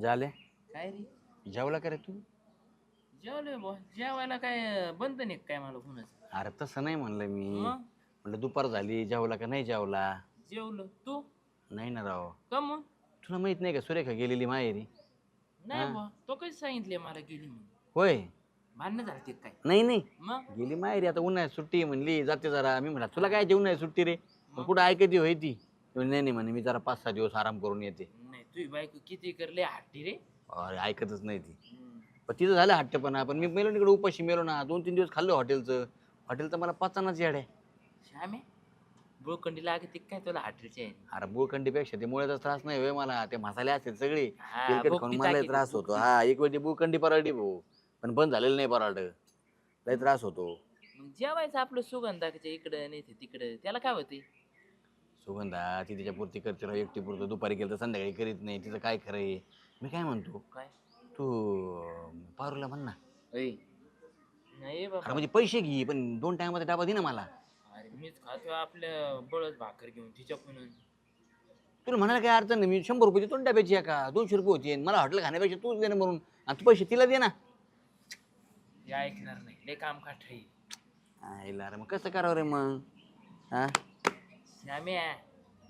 झाले? काय रे? जेवला का रे तू? जेवलोय बॉ जेवायला काय बंद नाही काय मला कोणाच अरे तसं नाही म्हणलं मी. मग? म्हणलं दुपार झाली जेवला का नाही जेवला? जेवलो. तू? नाही ना राव. का मग? तुला माहीत नाही का सुरेखा गेलेली माहेरी? नाही. बॉ तो कधी सांगितले मला गेली म्हणून? होय. भांडणं झालते काय? नाही नाही. मग? गेली माहेरी आता उन्हाळ्यात सुट्टी म्हणली. जाते जरा. मी म्हणला तुला काय जेवण आहे सुट्टी रे? कुठं ऐकती होय ती? ती म्हणली, नाही नाही म्हणे मी जरा पाच सहा दिवस आराम करून येते. तुझी बायको किती करले हट्टी रे? अरे ऐकतच नाही ती. पण तिथं झालं हट्टपणा. पण मी मेलो तिकडे उपाशी मेलो ना. दोन तीन दिवस खाल्लं हॉटेलचं. हॉटेलचं मला पचानाच येड आहे श्यामे बोळकंडी लागते काय तुला हट्टीचे? आहे अरे बुळकंडीपेक्षा ते मुळ्याचा त्रास नाही होय मला. ते मसाले असतात सगळे. हा, तेलकट मला लय टाकी त्रास होतो. हा एक वेळ ती बुळकंडी पराडी भाऊ पण बंद झालेलं नाही पराड लय त्रास होतो. मग जेवायचं आपलं सुगंधाच्या इकडं नाही ते तिकडं. त्याला काय होते सुगंधा ती तिच्या पुरती करते राव एकटी पुरतं दुपारी गेलं तर संध्याकाळी करीत नाही तिचं काय खरं आहे? मी काय म्हणतो? काय? तू अं, पारूला म्हण ना. ऐ नाही अरे बाबा म्हणजे पैसे घे पण दोन टायमाचा डबा दे ना मला. अरे मीच खातो आपल्या बळच भाकर घेऊन तिच्याकडून. तुला म्हणायला काय अडचण नाही मी शंभर रुपये देतो ना डब्याची का दोनशे रुपये होते. मला हॉटेल खाण्यापेक्षा तूच दे ना म्हणून. आणि तू पैसे तिला दे ना. ते ऐकणार नाही लय काम काठ आईला अरे मग कसं करावं रे मग? हा? श्याम्या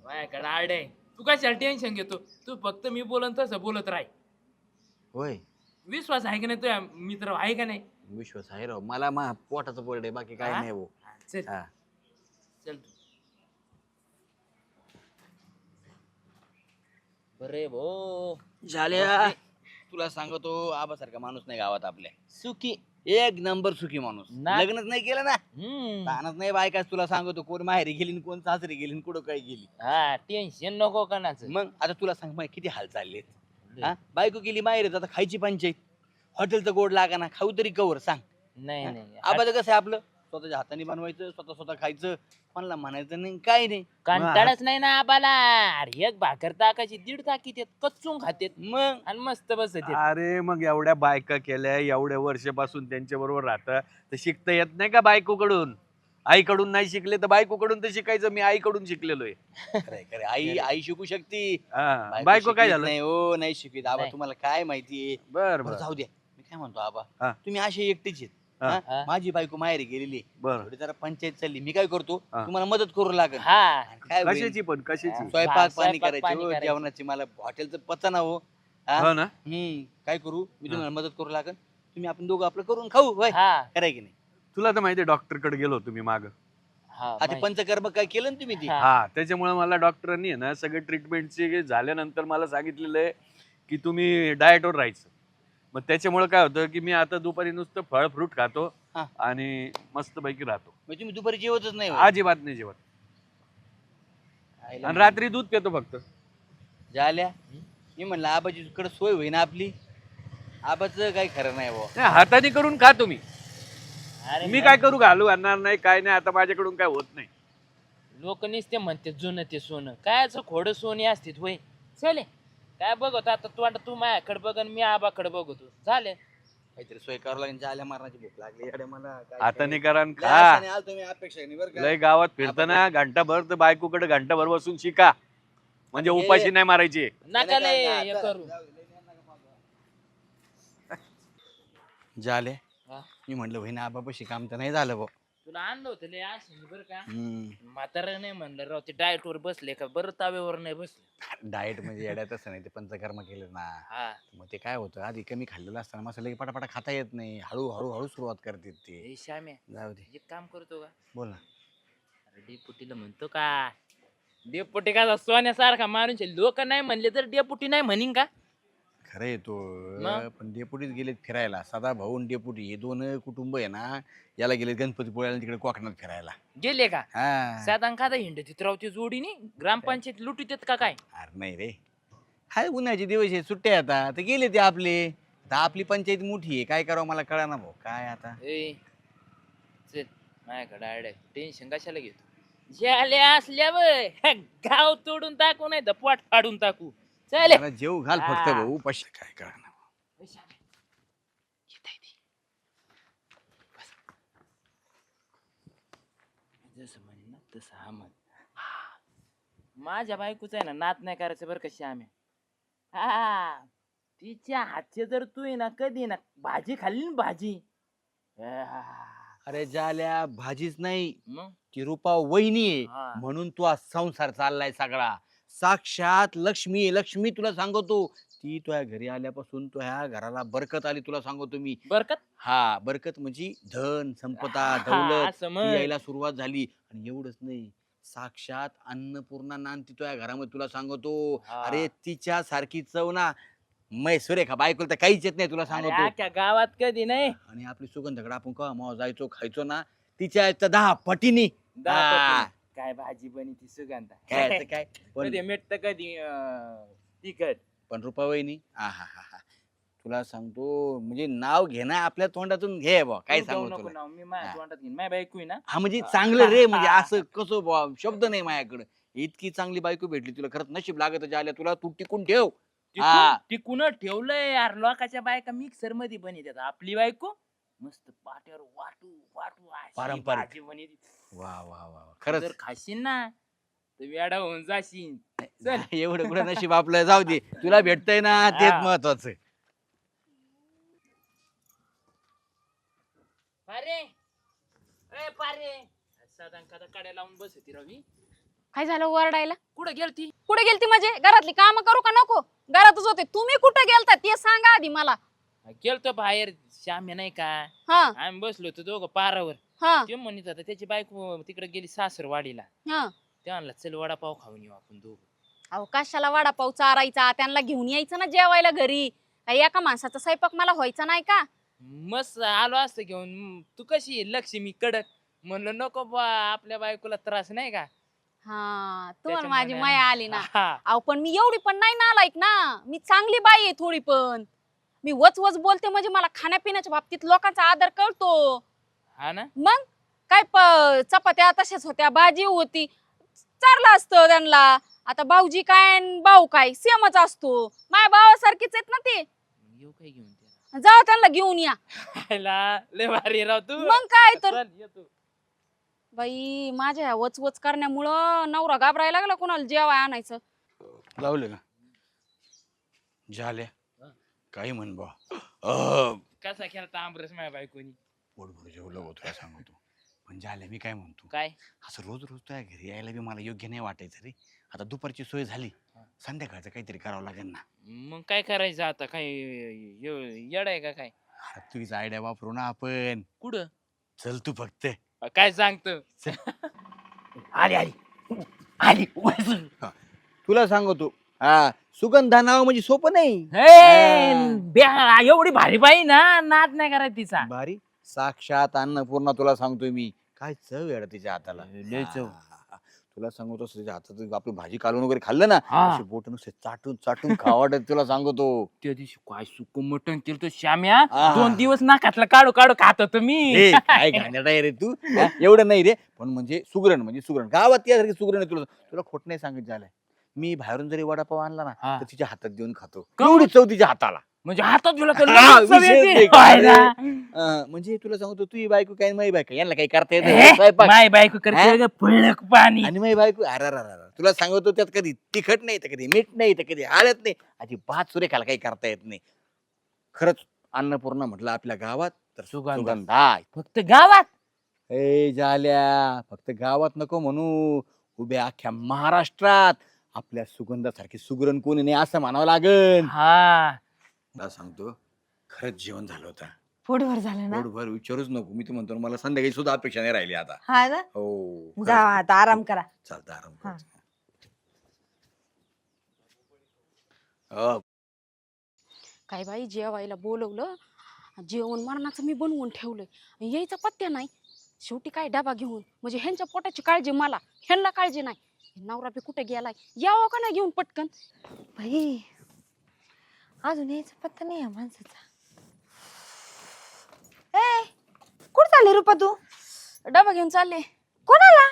माझ्याकडे आड आहे तू कशाला टेन्शन घेतो? तू फक्त मी बोलन तसं बोलत राह. होय. विश्वास आहे का नाही तुझ्या मित्र? आहे का नाही? विश्वास आहे राव. मला मा पोटाचं पोट आहे बाकी काय हा? नाही भाऊ. हा, चल. हा. चल तू. बरे भो. झाल्या. तुला सांगतो आबासारखा माणूस नाही गावात आपल्या. सुखी. एक नंबर सुखी माणूस. ना- लग्नच नाही केलं ना? हम्म. तानच नाही बायकाच तुला सांगतो कोण माहेरी गेली आणि कोण सासरी गेली आणि कुठं काय गेली. हा टेन्शन नको कोणाचं. मग आता तुला सांग माहिती किती हाल चालले हा? बायको गेली माहेर आता खायची पंचायत. हॉटेलचं गोड लागा ना खाऊ तरी कवर सांग. नाही नाही. आबाचं कसं आहे आपलं? स्वतःच्या हाताने बनवायचं स्वतः स्वतः खायचं. कोणाला म्हणायचं नाही काय नाही. कंटाळच नाही ना आबाला. अरे एक भाकर टाकायची दीड टाकी देत कच्चून खातेत. मग? आणि मस्त बसत अरे मग एवढ्या बायका केल्या एवढ्या वर्षापासून त्यांच्या बरोबर राहता तर शिकता येत नाही का बायकोकडून? आईकडून नाही शिकले तर बायकोकडून तर शिकायचं मी आईकडून शिकलेलो आहे. आई आई शिकू शकते. बायको काय झालं? नाही हो नाही शिकवित आबा नाही. तुम्हाला काय माहितीये? बर बरं बर. जाऊ द्या. मी काय म्हणतो आबा? हा. तुम्ही असे एकटेच आहेत. हा. हा? हा. माझी बायको माहेरी गेलेली बर थोडी जरा पंचायत चालली मी काय करतो हा. तुम्हाला मदत करू लागेल हा काय होईल? कशाची पण कशाची स्वयंपाक पाणी स्वयंपाक करायचे पाणी हो, करायचं. जेवणाची मला हॉटेलचं पचा ना हो हा? हो ना हम्म काय करू मी. तुम्हाला मदत करू लागेल तुम्ही आपण दोघं आपलं करून खाऊ होय हा कराय की नाही तुला तर माहिती डॉक्टरकडे गेलो होतो मी माग हा आता माहिती. पंचकर्म काय केलं ना तुम्ही ते हा. हा त्याच्यामुळे मला डॉक्टरांनी आहे ना सगळे ट्रीटमेंटचे झाल्यानंतर मला सांगितलेलं आहे की तुम्ही डाएटवर राहायचं मग त्याच्यामुळे काय होतं की मी आता दुपारी नुसतं फळ फ्रूट खातो हा. आणि मस्तपैकी राहतो. म्हणजे तुम्ही दुपारी जेवतच नाही होय? अजिबात नाही जेवत. आईला आणि रात्री दूध पितो फक्त. झाल्या. मी म्हणलं आबाची कडे सोय होईन आपली. आबाचं काही खरं नाही बुवा. नाही, हाताने करून खातो मी अरे मी काय करू घालू आणणार नाही काय नाही आता माझ्याकडून काय होत नाही. लोक नुसते म्हणते जुनं ते सोनं. कायच खोड सोने असते होय? चले. काय बघतो आता तू आता तू माझ्याकडे बघ आणि मी आबाकडे बघतो झाले. काहीतरी सोय करावं लागेल. जाल्या मारण्याची भूक लागली. मला काय हाताने करा आणि लय खा. आशाने आलतो मी अपेक्षा नाही बरं का. लय गावात फिरताना घंटाभर तर बायकोकडे घंटाभर बसून शिका. म्हणजे हे- उपाशी नाही मारायची. नका लय नाही, हे नाही, करू. जाऊ दे, लय नका मागू. झाले हा. मी म्हणलं होईना आबापाशी काम तर नाही झालं भाऊ तुला आणलं होतं लय असं बरं का? हम्म. म्हातारा नाही म्हणलं राव ते डाएट वर बसले का? बरं ताव्यावर नाही बसले. डाएट म्हणजे येड्यात असं नाही ते पंचकर्म केलं ना. हा. मग ते काय होतं आधी कमी खाल्लेलं असताना मसाले पटापटा खाता येत नाही. हळू हळू हळू सुरुवात करते ते. हे श्याम्या जाऊ दे. एक काम करतो का? बोल ना. अरे डेपुटीला म्हणतो का? डेपुटी का? सोन्यासारखा मारून लोक नाही म्हणले तर डेपुटी नाही म्हणीन का? खरं आहे तो. मग? पण डेपुटीच गेलेत फिरायला. सदा भाऊ आणि डेपुटी हे दोन कुटुंब आहे ना याला गेले गणपतीपुळ्याला तिकडे कोकणात फिरायला. गेले का? हा. साधारण खाता हिंडत रावती जोडीने ग्रामपंचायत लुटीत आहेत का काय? अरे नाही रे. हाय उन्हाचे दिवस आहे सुट्ट्या आता. तर गेले ते आपले. आता आपली पंचायत मोठी आहे. काय करावं मला कळा ना भाऊ. काय आता? ए चल माझ्याकडे आयडिया टेन्शन कशाला घेतो झाले असल्या वय गाव तोडून टाकू नाही तर पोट फाडून टाकू. चालेल मला जेव घाल फक्त. भाऊ पश काय कळा ना जसं म्हणे ना तसं हा म्हण. माझ्या बायकोच आहे ना नात नाही करायचं बरं कशी आम्ही हा. तिच्या हातचे जर तू आहे ना कधी ना भाजी खाल्ली ना भाजी. अरे जाल्या भाजीच नाही. मग? ती रूपा वहिनी आहे. हा. म्हणून तू आज संसार चाललाय सगळा. साक्षात लक्ष्मी आहे, लक्ष्मी तुला सांगतो. ती तुझ्या घरी आल्यापासून तुझ्या घराला बरकत आली तुला सांगतो मी. बरकत? हा बरकत म्हणजे धन संपदा हा, दौलत असं ती. यायला सुरुवात झाली. आणि एवढंच नाही. साक्षात अन्नपूर्णा नांदी तुझ्या घरामध्ये तुला सांगतो. हा. अरे तिच्या सारखी चव ना. मै सुरेखा बायकोला तर काहीच येत नाही तुला अरे सांगतो. गावात कधी नाही. आणि आपली सुगंधकडे आपण केव्हा मावा जायचो खायचो ना. तिच्या दहा पटीनी. दाखवतो. काय भाजी बनी ती सुगंध? काय काय? पण कधी मिठत कधी अं, तिखट? पण रुपा वहिनी आहाहाहा. तुला सांगतो म्हणजे नाव घेणं आपल्या तोंडातून घे बा काय तू जाऊ सांगू नको तुला? ना मी माझ्या हा. तोंडात घेईन. माझ्या बायको आहे ना? हा म्हणजे चांगलं रे म्हणजे असं कसं बा शब्द नाही माझ्याकडे. इतकी चांगली बायको भेटली तुला खरंच नशीब लागत आल्या तुला तू टिकून ठेव. हा. टिकून टिकून ठेवलंय यार लोकाच्या बायका मिक्सरमध्ये बनितात आपली बायको मस्त पाट्यावर वाटू वाटू अशी पारंपरिक. भाजी बनवते. वा वा वा वा. जर खरंच. खाशील ना तर वेडा होऊन जाशील चल. एवढं कुठं नशीब आपलं जाऊ दे. तुला भेटतंय ना तेच हा. महत्वाचं पारे. ए पारे. साधा कदा काड्या लावून बस होती रवी काय झालं ओरडायला? कुठं गेलती? कुठे गेलती म्हणजे? घरातली काम करू का नको? घरातच होते. तुम्ही कुठे गेलता? ते सांगा आधी मला. गेलतो बाहेर. श्याम्या नाही का? हा. आम्ही बसलो होतो दोघं पारावर. हा. ते म्हणत होता त्याची बायको तिकडे गेली सासरवाडीला. हा. ते म्हणला चल वडापाव खाऊन येऊ आपण दोघं. अहो कशाला वडापाव चारायचा? त्यांना घेऊन यायचं ना जेवायला घरी? काही एका माणसाचा स्वयंपाक मला व्हायचा नाही का? मस्त आलो असतं घेऊन. तू कशी आहे लक्ष्मी कडक? म्हणलं नको बा आपल्या बायकोला त्रास नाही का? हा तुम्हाला माझी. माया आली ना. हा. अहो पण मी एवढी पण नाही नालायक ना. मी चांगली बाई आहे थोडी पण. मी वच वच बोलते म्हणजे मला खाण्यापिण्याच्या बाबतीत लोकांचा आदर कळतो हा ना? मग? काय प- चपात्या तशाच होत्या भाजी होती. चारलं असतं त्यांना आता भाऊजी काय भाऊ काय? सेमच असतो. माझ्या भावासारखीच आहेत ना ते. येऊ काय घेऊन त्याला? जाऊ त्यांना घेऊन या. खायला लय भारी राव तू. मग काय तर? चल. बाई माझ्या ह्या वच वच करण्यामुळं नवरा घाबरायला लागला कोणाला जेवाय आणायचं. लावले का? झाले हा. काही म्हण बा कसा खेळता आमरस माझ्या बायकोनी? पोटभर जेवलं होतं तुला सांगतो पण झाले मी काय म्हणतो? काय? असं रोज रोज तुझ्या घरी यायला बी मला योग्य नाही वाटायचं रे. आता दुपारची सोय झाली. संध्याकाळचं काहीतरी करावं लागेल ना. मग काय करायचं आता? काय येड आहे का काय? अरे तुझीच आयडिया वापरू ना आपण. कुठं? चल तू फक्त. काय सांगतो? आली आली. आली. तुला सांगतो हा सुगंधा नाव म्हणजे सोपं नाही. हे. ब्या- एवढी भारी बाई ना नाद नाही करायचा तिचा. बारी साक्षात अन्नपूर्णा तुला सांगतोय मी काय चव आहे रे तिच्या हाताला लय चव. हा. तुला सांगतो तिच्या हातात आपली भाजी कालवून वगैरे खाल्लं ना हा. अशी बोट नुसते चाटून चाटून खावाटत तुला सांगतो त्या दिवशी काय सुक मटण केलं तो श्याम्या आ. दोन दिवस नाकातलं काढू काढू खात होतो मी ए, काय घाणेरडा आहे रे तू हा? एवढं नाही रे पण म्हणजे सुगरण म्हणजे सुगरण गावात यासारखी सुगरण आहे तुला तुला खोट नाही सांगत झालंय मी बाहेरून जरी वडापाव आणला ना हा. तर तिच्या हातात देऊन खातो का? एवढी चव तिच्या हाताला म्हणजे हातात तुला तर हा, लगेच चव विषयच येते. नाही. होय ना? अं, म्हणजे तुला सांगतो तू बायको काय माझी बायको यांना काही करता येत हे, नाही स्वयंपाक. माय बायको करते हा? ग फळक पाणी आणि माझी बायको अरे अरे अरे अरे. तुला सांगतो त्यात कधी तिखट नाही तर कधी मीठ नाही तर कधी हळद नाही अजिबात सुरेखाला काही करता येत नाही खरंच अन्नपूर्णा म्हटलं आपल्या गावात तर सुगंधा. सुगंधा फक्त गावात ए झाल्या फक्त गावात नको म्हणू उभ्या अख्ख्या महाराष्ट्रात आपल्या सुगंधासारखी सुगरण कोणी नाही असं म्हणावं लागेल हा मला सांगतो. खरंच जेवण झालं होतं. पोटभर झालं ना? पोटभर विचारूच नको. मी तर म्हणतो ना, मला संध्याकाळी सुद्धा अपेक्षा नाही राहिली आता. हा ना? हो. खरंच. जा आता आराम करा. चालतं आराम हा. कर. काय बाई जेवायला बोलवलं. जेवण मरणाचं मी बनवून ठेवलंय. यायचा पत्त्या नाही. शेवटी काय डबा घेऊन? म्हणजे ह्यांच्या पोटाची काळजी मला. ह्यांना काळजी नाही. नवरा बी कुठे गेलाय? यावं का नाही घेऊन पटकन? बाई अजून यायचा पत्ता नाही या माणसाचा. ए कुठं चालली रुपा तू? डबा घेऊन चालले. कोणाला?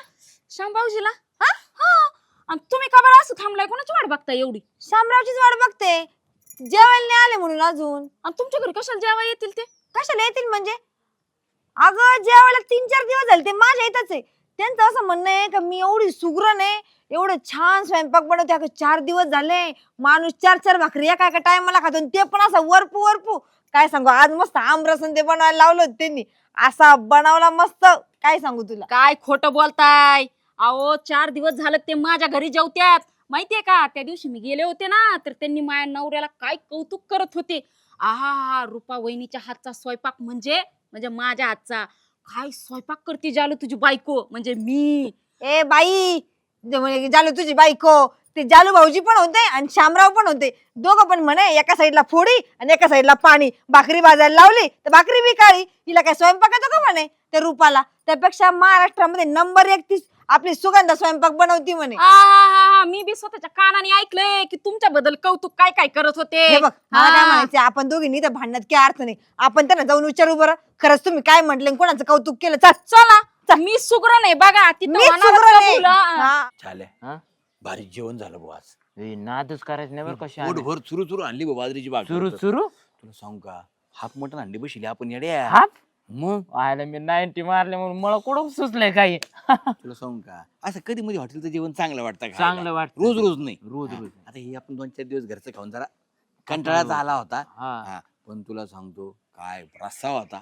शामभाऊजीला हा? हा. आणि तुम्ही का बरं असं थांबलाय? कोणाची वाट बघताय एवढी? शामरावचीच वाट बघते. जेवायला नाही आले म्हणून अजून. आणि तुमच्या घरी कशाला जेवा येतील ते? कशाला येतील म्हणजे? अगं जेवायला तीन चार दिवस झाले ते माझ्या इथंच आहे. त्यांचं असं म्हणणं आहे का मी एवढी सुग्रण आहे एवढं छान स्वयंपाक बनवते अगं चार दिवस झाले माणूस चार चार भाकरी एका एका टायमाला खातो आणि ते पण असं वरपू वरपू. काय सांगू आज मस्त आमरसन ते बनवायला लावलं होतं त्यांनी. असा बनवला मस्त. काय सांगू तुला? काय खोटं बोलताय? अहो चार दिवस झालं ते माझ्या घरी जेवत्यात. माहितीये का त्या दिवशी मी गेले होते ना तर त्यांनी माझ्या नवऱ्याला काय कौतुक करत होते. आहा रुपा वहिनीच्या हातचा स्वयंपाक म्हणजे म्हणजे माझ्या हातचा. काय स्वयंपाक करते जालू तुझी बायको? म्हणजे मी. ए बाई जे म्हणे जालू तुझी बायको. ते जालू भाऊजी पण होते आणि शामराव पण होते. दोघं पण म्हणे एका साईडला फोडी आणि एका साईडला पाणी. भाकरी भाजायला लावली तर भाकरी बी काळी. हिला काय स्वयंपाक येतो का म्हणे? त्या रूपाला. त्यापेक्षा महाराष्ट्रामध्ये नंबर एक ती आपली सुगंधा स्वयंपाक बनवती म्हणे. मी बी स्वतःच्या कानाने ऐकलंय की तुमच्या बद्दल कौतुक काय काय करत होते? हे बघ मला काय हा. म्हणायचं आपण दोघींनी तर भांडण्यात काय अर्थ नाही. आपण त्यांना जाऊन विचारू बरं. खरंच तुम्ही काय म्हटले कोणाचं कौतुक केलं? चल. चला मी सुग्रण आहे बघा. तिथं मीच होणारच सुगरण आहे. कबूल, हा. हा. झाल्या. हा? भारी जेवण झालं भाऊ आज. ए, नादच करायचं नाही बरं कशा पोटभर चुरू चुरू आणली बाजरीची भाकर सुरू. सुरू तुला सांगू का? हाफ मटण अंडी बसली आपण येड्या. हाप मग? आयला मी नाईन्टी मारले म्हणून मला कुठं सुचलंय काही? तुला सांगू का? असं कधी मध्ये हॉटेलचं जेवण चांगलं वाटतं का चांगलं वाटतं. रोज रोज नाही. रोज. रोज. आता हे आपण दोन चार दिवस घरचं खाऊन जरा कंटाळाच आला होता. हा. हा. पण तुला सांगतो काय रस्सा होता.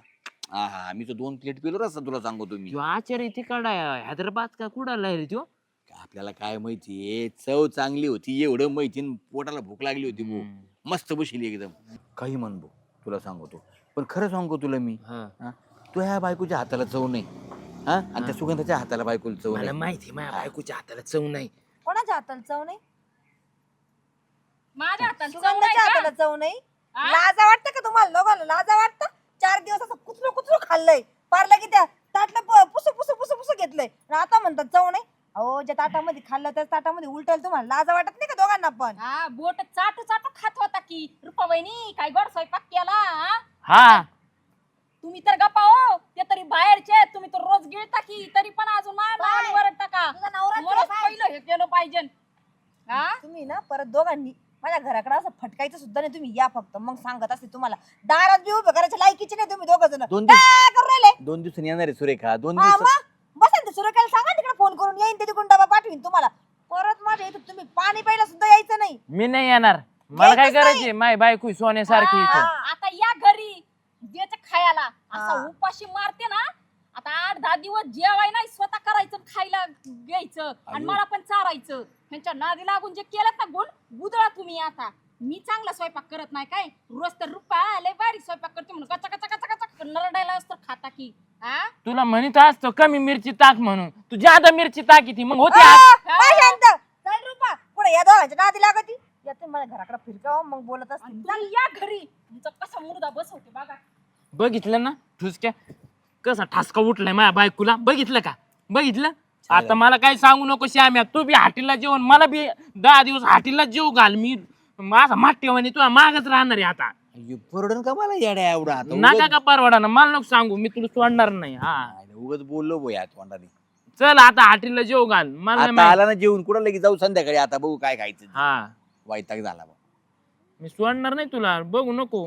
हा हा मी तर दोन प्लेट पिलो रस्सा तुला सांगतो त्यो आचार्य तिकडा हैदराबाद का कुडाला आहे रे त्यो आपल्याला काय माहितीये चव चांगली होती एवढं माहिती न पोटाला भूक लागली होती भाऊ मस्त बसली एकदम. काही म्हण भाऊ तुला सांगतो. पण खरं सांगू तुला मी. हा. तू ह्या बायकोच्या हाताला चव नाही. हा? आणि त्या. सुगंधाच्या हाताला बायकोला चव मला नाही. माहिती माझ्या बायकोच्या हाताला चव नाही. कोणाच्या हाताला चव नाही? माझ्या हाताला चव सुगंधाच्या नाही का? हाताला चव नाही. हा? लाजा वाटतं का तुम्हाला दोघांना? लाजा वाटतं? चार दिवस असं कुचरू कुचरू खाल्लंय. पारलं की त्या ताटलं पुसू पुसू पुसू पुसू घेतलंय. आणि आता म्हणतात चव नाही. अहो ज्या ताटामध्ये खाल्लं त्या ताटामध्ये उलटल तुम्हाला लाजा वाटत नाही का दोघांना पण हा बोट चाटू चाटू खात होता की रुपा वहिनी काय गोड स्वयंपाक केला हा? हा तुम्ही तर गप्पा हो ते तरी बाहेरचे आहेत. तुम्ही तर रोज गिळता की तरी पण अजून मा- काय? मावाली वरडता का तुझा नवरा काय? पहिलं हे केलं पाहिजे हा तुम्ही ना परत दोघांनी माझ्या घराकडे असं फटकायचं सुद्धा नाही तुम्ही या फक्त मग सांगत असते तुम्हाला दारात बी उभे करायचे लायकीचे नाही तुम्ही दोघ जण दोन दिवस काय करू राहिले दोन दिवसांनी येणार आहे सुरेखा दोन हा दिवस सुरेखाला सांगा तिकडे फोन करून येईन ते तिकडून डबा पाठवीन तुम्हाला. परत माझ्या इथं तुम्ही पाणी प्यायला सुद्धा यायचं नाही. मी नाही येणार. मला काय नाही. करायचे माय बायको सोन्यासारखी हा, इथं. आता या घरी द्यायचं खायला. हा. असा उपाशी मारते ना आता आठ दहा दिवस जेवाय नाही स्वतः करायचं आणि खायला घ्यायचं. आणि. मला पण चारायचं. ह्यांच्या नादी लागून जे केलं ना गुण गुदळा तुम्ही आता. मी चांगला स्वयंपाक करत नाही काय? रोज तर रुपा लय बारीक स्वयंपाक करते म्हणून. कचा कचा कचा कचा नरडायला असतं खाता की. हा तुला म्हणत असतो कमी मिरची टाक म्हणून. तू जादा मिरची टाकी ती मग होती आ, आत. काय? शांत. चल रुपा पुढे या दोघांच्या नादी लागती. या तुम्ही माझ्या घराकडे फिरकाव मग बोलत आणि तुम्ही या घरी. तुमचा कसा मुर्दा बसवते बघा. बघितलं ना ठुसक्या? कसा ठसका उठलाय माझ्या बायकोला? बघितलं का? बघितलं? आता मला काय सांगू नको श्याम्या. तू बी हाटीला जेवण मला बी दहा दिवस हाटीला जेव घाल. मी माझा माठ्यवानी तुला मागच राहणार आहे आता. परवडन का मला येड्या एवढा आता? नका उगाच- का परवाडा ना मला नको सांगू मी तुला सोडणार नाही हा. नाही, उगाच बोललो भाऊ या तोंडाने. चल आता हाटीला जेव घाल मला नाही आता माहीत. आला ना जेवून कुठं लगेच जाऊ संध्याकाळी आता बघू काय खायचं. हा. वैताग झाला मी सोडणार नाही तुला बघू नको.